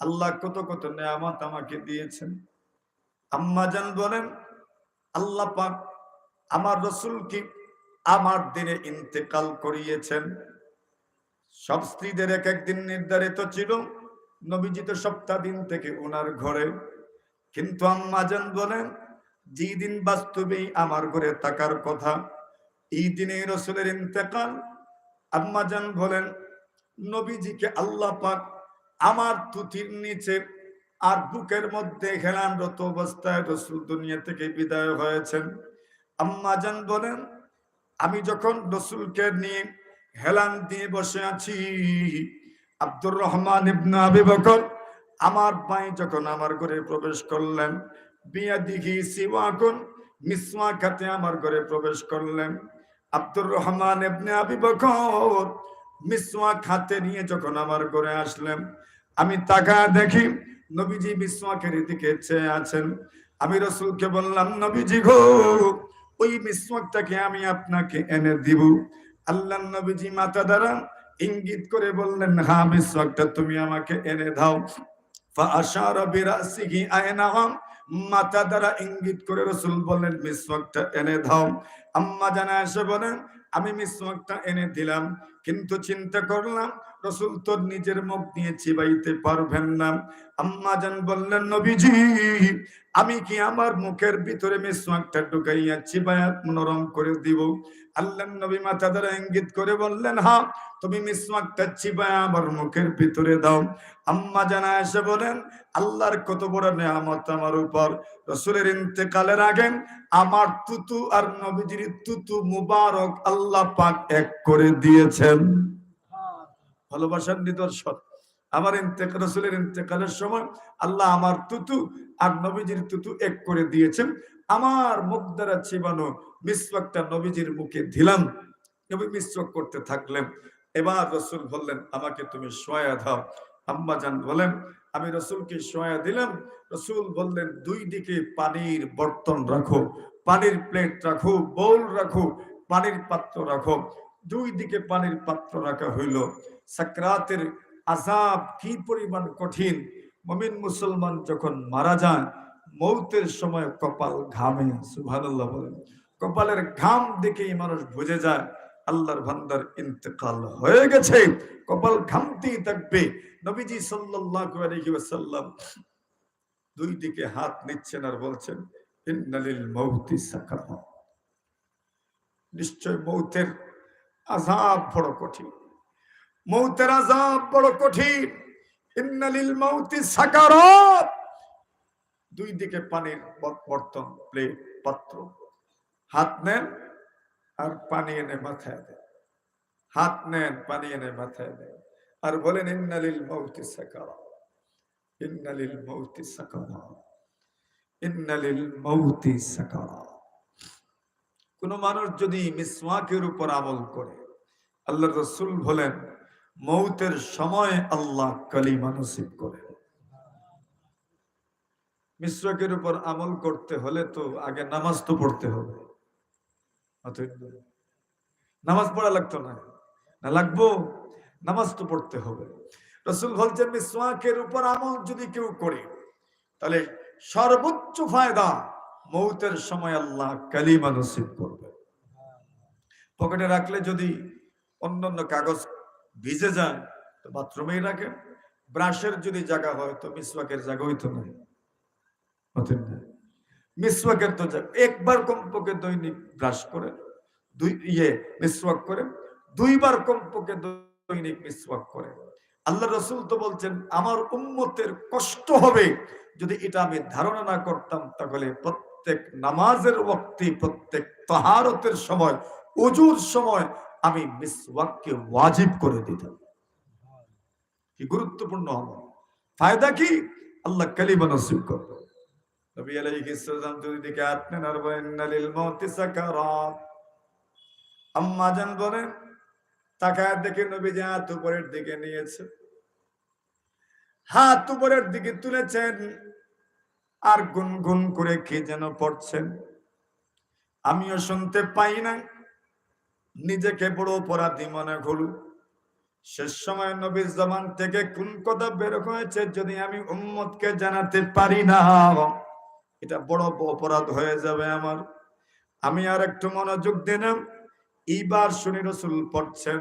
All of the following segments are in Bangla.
আল্লাহ কত কত নিয়ামত আমাকে দিয়েছেন। আম্মা জান বলেন, আল্লাহ পাক আমার রসুলকে আমার দিনে ইন্তেকাল করিয়েছেন। সব স্ত্রীদের এক একদিন নির্ধারিত ছিল, নবীজি তো সপ্তাহ দিন থেকে ওনার ঘরে। কিন্তু আম্মা জান বলেন যেই দিন বাস্তবেই আমার ঘরে থাকার কথা, এই দিনে রসুলের ইন্তেকাল। আম্মা জান বলেন নবীজিকে আল্লাহ পাক আমার তুতির নিচে আর বুকের মধ্যে হেলানরত অবস্থায় রসুল দুনিয়া থেকে বিদায় হয়েছেন। আম্মা জান বলেন, আমি যখন রসুলকে নিয়ে হেলান দিয়ে বসে আছি, আব্দুর রহমান ইবনে আবি বকর আমার ভাই যখন আমার ঘরে প্রবেশ করলেন বিয়া দিঘি সিওয়াকুন মিসওয়া খাতে আমার ঘরে প্রবেশ করলেন। আব্দুর রহমান ইবনে আবি বকর মিসওয়া খাতে নিয়ে যখন আমার ঘরে আসলেন, আমি তাকা দেখি নবীজি মিসওয়াকের দিকে চেয়ে আছেন। আমি রসুলকে বললাম, নবীজি গো, ওই মিসওয়াকটাকে আমি আপনাকে এনে দিব। আল্লাহ নবীজি মাথা দ্বারা ইঙ্গিত করে বললেন হ্যাঁ মিসওয়াকটা, তুমি আমাকে এনে দাও। মাথা দ্বারা ইঙ্গিত করে রসুল বললেন, মিসওয়াকটা এনে দাও। আম্মা জানা এসে বলেন আমি মিসওয়াকটা এনে দিলাম। কিন্তু চিন্তা করলাম, রসুল তো নিজের মুখ দিয়ে চিবাইতে পারবেন না। আম্মা জান বললেন, নবীজি, আমি কি আমার মুখের ভিতরে মিসওয়াকটা ঢুকাইয়া চিবাইয়া মনোরম করে দিব? আল্লাহ নবী মাথা দ্বারা ইঙ্গিত করে বললেন, হা, তুমি মিসওয়াকটা চিবাইয়া আমার মুখের ভিতরে দাও। আম্মা জানা এসে বলেন, আল্লাহর কত বড় নেয়ামত আমার উপর। রসুলের ইন্তেকালের আগে আমার তুতু আর নবীজির তুতু মুবারক আল্লাহ পাক এক করে দিয়েছেন। ভালোবাসার নিদর্শন। আমার ইন্তেকাল রসুলের ইন্তেকালের সময় আল্লাহ আমার তুতু আর নবীজির তুতু এক করে দিয়েছেন। আমার মুখ দ্বারা চিবানো মিসওয়াকটা নবীজির মুখে দিলাম। নবী মিসওয়াক করতে থাকলেন। এবার রসুল বললেন, আমাকে তুমি সয়া দাও। আম্মা জান বলেন, আমি রসুলকে সয়া দিলাম। রসুল বললেন, দুই দিকে পানির বর্তন রাখো, পানির প্লেট রাখো, বোল রাখো, পানির পাত্র রাখো। দুই দিকে পানির পাত্র রাখা হইল। সাকরাতের আজাব কি পরিমাণ কঠিন। মমিন মুসলমান যখন মারা যায় মৌতের সময় কপাল ঘামে, সুবহানাল্লাহ বলেন। কপালের ঘাম দেখেই মানুষ বুঝে যায়, আল্লাহর ভান্ডার ইন্তেকাল হয়ে গেছে। কপাল ঘামতেই থাকবে। নবীজি সাল্লাল্লাহু আলাইহি ওয়াসাল্লাম দুই দিকে হাত নিচ্ছেন আর বলছেন, ইন্নালিল মৌতি সাকারাত নিশ্চয় মৌতের আযাব বড় কঠিন। মৌতের আযাব বড় কঠিন। ইন্নালিল মৌতি সাকারাত দুই দিকে পানির বর্তন প্লেট, পাত্র। হাত নেন আর পানি এনে মাথায় দেন। হাত নেন, পানি এনে মাথায় দেন। আর বলেন, ইন্নালিল মৌতি সাকারাত ইন্নালিল মৌতি সাকারাত ইন্নালিল মৌতি সাকারাত কোন মানুষ যদি মিসওয়াকের উপর আমল করে আল্লাহ রসুল বলেন মৌতের সময় আল্লাহ কালিমা নসিব করে মিসওয়াকের উপর আমল করতে হলে তো আগে নামাজ তো পড়তে হবে। নামাজ পড়া লাগতো না। না লাগবো, নামাজ তো পড়তে হবে। রসুল বলছেন, মিসওয়াকের উপর আমল যদি কেউ করে, তাহলে সর্বোচ্চ ফায়দা মৌতের সময় আল্লাহ কালিমা নসিব করবে। পকেটে রাখলে যদি অন্যান্য কাগজ ভিজে যায়, তো বাথরুমেই রাখেন ব্রাশের যদি জায়গা হয়, তো মিসওয়াকের জায়গা হইতো না অতএব না। তো একবার কমপক্ষে দৈনিক ব্রাশ করে, দুই ইয়ে মিসওয়াক করে, দুইবার কমপক্ষে দৈনিক মিসওয়াক করে। আল্লাহ রসুল তো বলছেন, আমার উম্মতের কষ্ট হবে যদি এটা আমি ধারণা না করতাম, তাহলে প্রত্যেক নামাজের ওয়াক্তে প্রত্যেক তাহারতের সময় অজুর সময় আমি মিসওয়াককে ওয়াজিব করে দিতাম। কি গুরুত্বপূর্ণ আমল। ফায়দা কি? আল্লাহ কালিমা নসিব করবে নবী আলাইহিস সালাম দুই দিকে হাত নেন আর বলেন, ইন্নালিল মাউতি সাকারাত আম্মা জান বলেন, তাকায় দেখে নবী যে হাত উপরের দিকে নিয়েছে। হাত উপরের দিকে তুলেছেন আর গুনগুন করে কে যেন পড়ছেন। আমিও শুনতে পাই না। নিজেকে বড় অপরাধী মনে হলো। শেষ সময় নবীর জবান থেকে কোন কথা বের হয়েছে যদি আমি উম্মতকে জানাতে পারি না। এটা বড় অপরাধ হয়ে যাবে আমার। আমি আর একটু মনোযোগ দিলাম এইবার শুনি রসুল পড়ছেন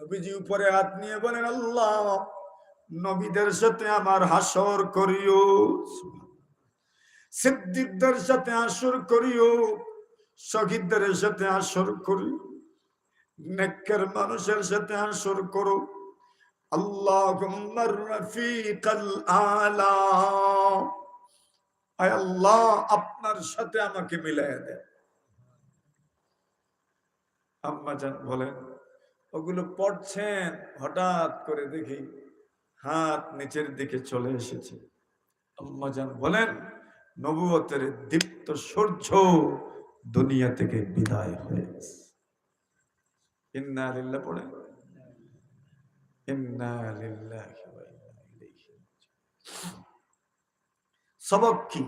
নবীজি উপরে হাত নিয়ে বলেন, আল্লাহ, নবীদের সাথে আমার হাসর করিও। সিদ্দিকদের সাথে আসর করিও, শহীদদের সাথে আসর করিও নেকর মানুষের সাথে আসর করো। আল্লাহ রফিকাল আলা। আল্লাহ, আপনার সাথে আমাকে মিলাই দেন আম্মা জান বলেন, ওগুলো পড়ছেন? হঠাৎ করে দেখি হাত নিচের দিকে চলে এসেছে। আম্মা জান বলেন নবুয়তের দীপ্ত সূর্য দুনিয়া থেকে বিদায় হয়ে পড়ে। ইন্না সবক কি?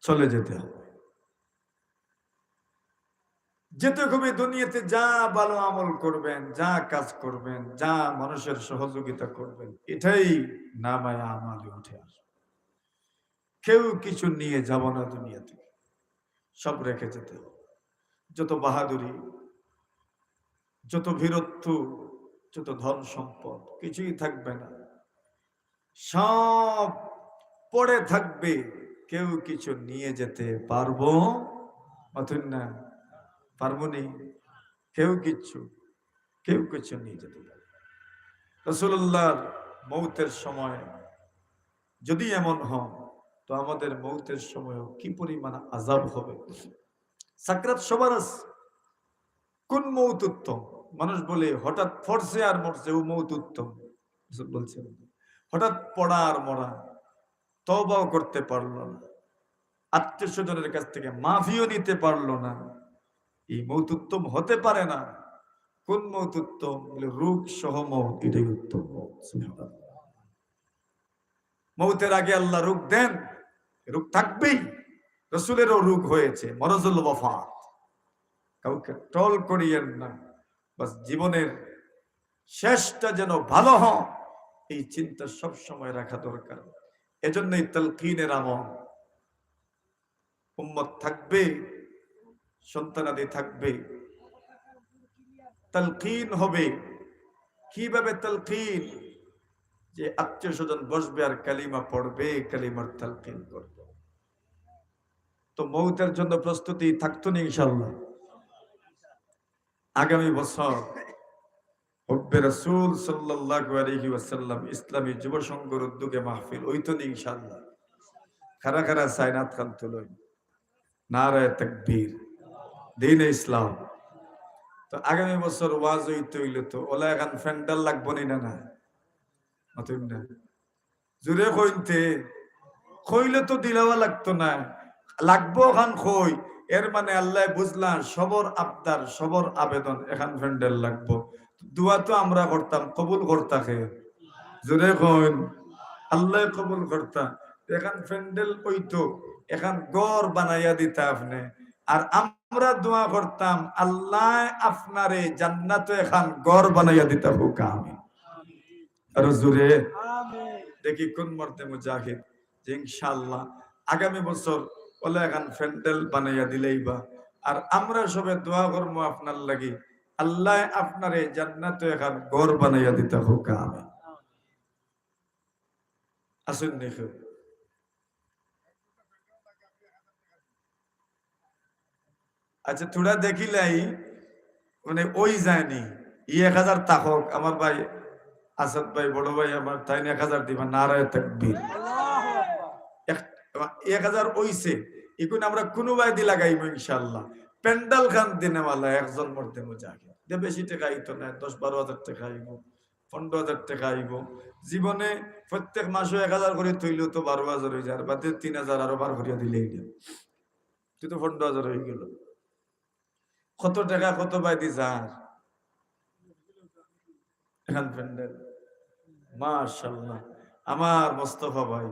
চলে যেতে হবে। যেতে হবে দুনিয়াতে যা ভালো আমল করবেন, যা কাজ করবেন, যা মানুষের সহযোগিতা করবেন, এটাই নামায় আমালে উঠে আসবে। কেউ কিছু নিয়ে যাব না দুনিয়া থেকে সব রেখে যেতে যত বাহাদুরি, যত বীরত্ব, যত ধন সম্পদ, কিছুই থাকবে না। সব পড়ে থাকবে। কেউ কিছু নিয়ে যেতে পারব অথুন না পারব নি? কেউ কিচ্ছু কেউ কিছু নিয়ে যেতে পারবে। রসুল্লাহর মৌতের সময় যদি এমন হয় তো আমাদের মৌতের সময়ও কি পরিমাণ আজাব হবে? সাকরাত সবার কোন মৌত উত্তম? মানুষ বলে, হঠাৎ ফরছে আর মরছে, ও মৌত উত্তম। বলছেন, হঠাৎ পড়া আর মরা তবাও করতে পারল না। আত্মীয় স্বজনের কাছ থেকে মাফিও নিতে পারল না। এই মৌত উত্তম হতে পারে না। কোন মৌত উত্তম? বলে, রোগ সহ মৌত। এটাই উত্তম মৌত মৌতের আগে আল্লাহ রোগ দেন। রোগ থাকবেই। রসুলেরও রোগ হয়েছে, মরজুল ওয়াফাত। কাউকে টল করিয়েন না। বাস জীবনের শেষটা যেন ভালো হয়, এই চিন্তা সব সময় রাখা দরকার। এজন্যই তালকিনের আমল। উম্মত থাকবে, সন্তানাদি থাকবে। তালকিন হবে। কীভাবে তালকিন? যে আত্মীয় স্বজন বসবে আর কালিমা পড়বে, কালিমার তালকিন করবে। তো মৌতের জন্য প্রস্তুতি থাকতো না ইনশাল্লাহ আগামী বছর হব্বে রাসূল ওয়াসাল্লাম ইসলামী যুব সংঘের উদ্যোগে মাহফিল ওই তো ইনশাআল্লাহ। খারা খারা খান নারায় তাকবীর। দিন ইসলাম। তো আগামী বছর ওয়াজ হইতে হইলে তো ওলা এখন ফ্যান্ডাল লাগবো নি না? জুড়ে কইতে কইলে তো দিলাওয়া লাগতো না। লাগবো খান কই এর মানে আল্লাহ বুঝলাম সবর আবদার সবর আবেদন এখান ফ্যান্ডেল লাগবো। দোয়া তো আমরা করতাম কবুল করতাকে জোরে কইন। আল্লাহ কবুল করতা। এখান ফ্যান্ডেল কইতো এখান গড় বানাইয়া দিতা আপনি। আর আমরা দোয়া করতাম আল্লাহ আপনারে জান্নাতে এখান গড় বানাইয়া দিতা হুকা আমি আর জোরে। দেখি কোন মর্তে মুজাহিদ। যে ইনশাআল্লাহ আগামী বছর বলে এখন ফ্যান্ডেল বানাইয়া দিলেই বা আর আমরা সবে দোয়া করব আপনার আল্লাহ আপনারে জান্নাতে এখন ঘর বানাইয়া দিতে হোক আমি আসুন আচ্ছা থোড়া দেখিলাই মানে ওই যায়নি ই এক হাজার তাকক আমার ভাই আসাদ ভাই, বড় ভাই আমার, তাই এক হাজার দিবা, নারায় তাকবীর। এক- এক হাজার ওইছে এখন আমরা কোনো ভাই দি লাগাইব ইনশাল্লাহ প্যান্ডাল খান দিনে মালা একজন মরতে মুজাকে যে বেশি টাকা আইতো না, দশ বারো হাজার টাকা আইব, পনেরো হাজার টাকা আইব। জীবনে প্রত্যেক মাসে এক হাজার করে তৈল তো বারো হাজার হয়ে যায় বাদে তিন হাজার আরও বার করিয়া দিলেই তুই তো পনেরো হাজার হয়ে গেল। কত টাকা, কত বাই দি যার? এখান প্যান্ডেল। মাশাল্লাহ আমার মোস্তফা ভাই।